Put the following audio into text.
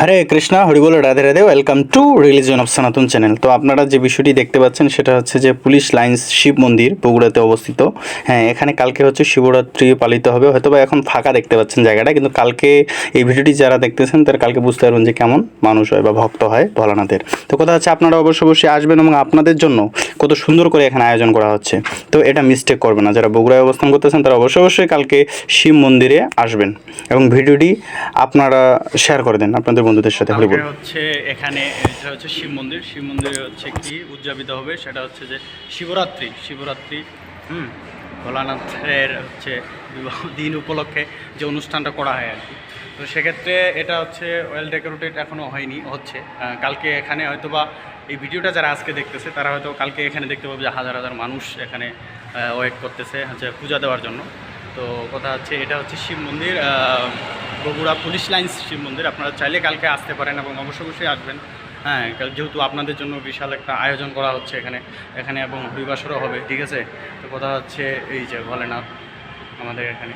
Hare Krishna, horrible, Radhe Radhe welcome to religion of Sanatan channel তো আপনারা যে বিষয়টি দেখতে পাচ্ছেন, সেটা হচ্ছে যে পুলিশ লাইন্স শিব মন্দির বগুড়াতে অবস্থিত। হ্যাঁ এখানে কালকে হচ্ছে শিবরাত্রি পালিত হবে। হয়তো বা এখন ফাঁকা দেখতে পাচ্ছেন জায়গাটা, কিন্তু কালকে এই ভিডিওটি যারা দেখতেছেন, তারা কালকে বুঝতে পারবেন যে কেমন মানুষ হয় বা ভক্ত হয় ভোলানাথের। তো কথা হচ্ছে আপনারা অবশ্যই অবশ্যই আসবেন এবং আপনাদের জন্য কত সুন্দর করে এখানে আয়োজন করা হচ্ছে। তো এটা মিস্টেক করবে না। যারা বগুড়ায় অবস্থান করতেছেন, তারা অবশ্যই অবশ্যই কালকে শিব মন্দিরে আসবেন এবং ভিডিওটি আপনারা শেয়ার করে দেন, আপনাদের বন্ধুদের সাথে কালকে হচ্ছে এখানে এটা হচ্ছে শিব মন্দির। শিব মন্দিরে হচ্ছে কি উদযাপিত হবে সেটা হচ্ছে যে শিবরাত্রি। শিবরাত্রি হুম ভোলানাথের হচ্ছে বিবাহ দিন উপলক্ষে যে অনুষ্ঠানটা করা হয় আর কি। তো সেক্ষেত্রে এটা হচ্ছে ওয়েল ডেকোরেটেড এখনও হয়নি হচ্ছে। কালকে এখানে হয়তো বা এই ভিডিওটা যারা আজকে দেখতেছে তারা হয়তো কালকে এখানে দেখতে পাবে যে হাজার হাজার মানুষ এখানে ওয়েট করতেছে হচ্ছে পূজা দেওয়ার জন্য। তো কথা হচ্ছে এটা হচ্ছে শিব মন্দির বগুড়া পুলিশ লাইন শিব মন্দির। আপনারা চাইলে কালকে আসতে পারেন এবং অবশ্যই অবশ্যই আসবেন। হ্যাঁ যেহেতু আপনাদের জন্য বিশাল একটা আয়োজন করা হচ্ছে এখানে এখানে এবং রবিবাসরও হবে, ঠিক আছে? তো কথা হচ্ছে এই যে ভোলেনাথ আমাদের এখানে।